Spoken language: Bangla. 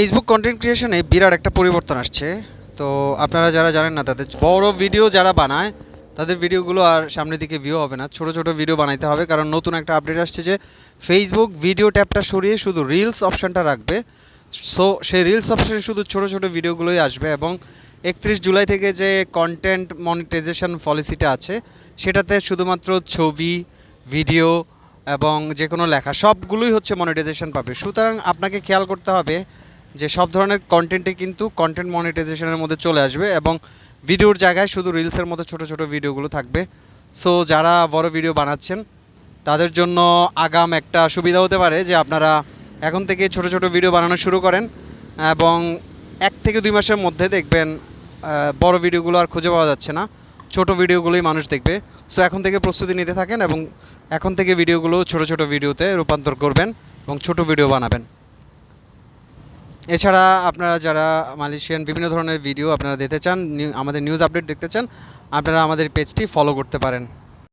ফেসবুক কন্টেন্ট ক্রিয়েশনে বিরাট একটা পরিবর্তন আসছে। তো আপনারা যারা জানেন না, তাদের বড় ভিডিও যারা বানায়, তাদের ভিডিওগুলো আর সামনের দিকে ভিউ হবে না। ছোট ছোট ভিডিও বানাইতে হবে, কারণ নতুন একটা আপডেট আসছে যে ফেসবুক ভিডিও ট্যাবটা সরিয়ে শুধু রিলস অপশনটা রাখবে। সো সেই রিলস অপশনে শুধু ছোট ছোট ভিডিওগুলোই আসবে এবং একত্রিশ জুলাই থেকে যে কন্টেন্ট মনিটাইজেশন পলিসিটা আছে, সেটাতে শুধুমাত্র ছবি ভিডিও এবং যে কোনো লেখা সবগুলোই হচ্ছে মনিটাইজেশন পাবে। সুতরাং আপনাকে খেয়াল করতে হবে যে সব ধরনের কন্টেন্টে কিন্তু কন্টেন্ট মনিটাইজেশনের মধ্যে চলে আসবে এবং ভিডিওর জায়গায় শুধু রিলসের মতো ছোট ছোট ভিডিওগুলো থাকবে। সো যারা বড় ভিডিও বানাচ্ছেন, তাদের জন্য আগাম একটা সুবিধা হতে পারে যে আপনারা এখন থেকে ছোট ছোট ভিডিও বানানো শুরু করেন এবং এক থেকে দুই মাসের মধ্যে দেখবেন বড় ভিডিওগুলো আর খুঁজে পাওয়া যাচ্ছে না। ছোট ভিডিওগুলোই মানুষ দেখবে। সো এখন থেকে প্রস্তুতি নিতে থাকেন এবং এখন থেকে ভিডিওগুলো ছোট ছোট ভিডিওতে রূপান্তর করবেন এবং ছোট ভিডিও বানাবেন। এছাড়া আপনারা যারা মালয়েশিয়ান বিভিন্ন ধরনের ভিডিও আপনারা দেখতে চান আমাদের নিউজ আপডেট দেখতে চান, আপনারা আমাদের পেজটি ফলো করতে পারেন।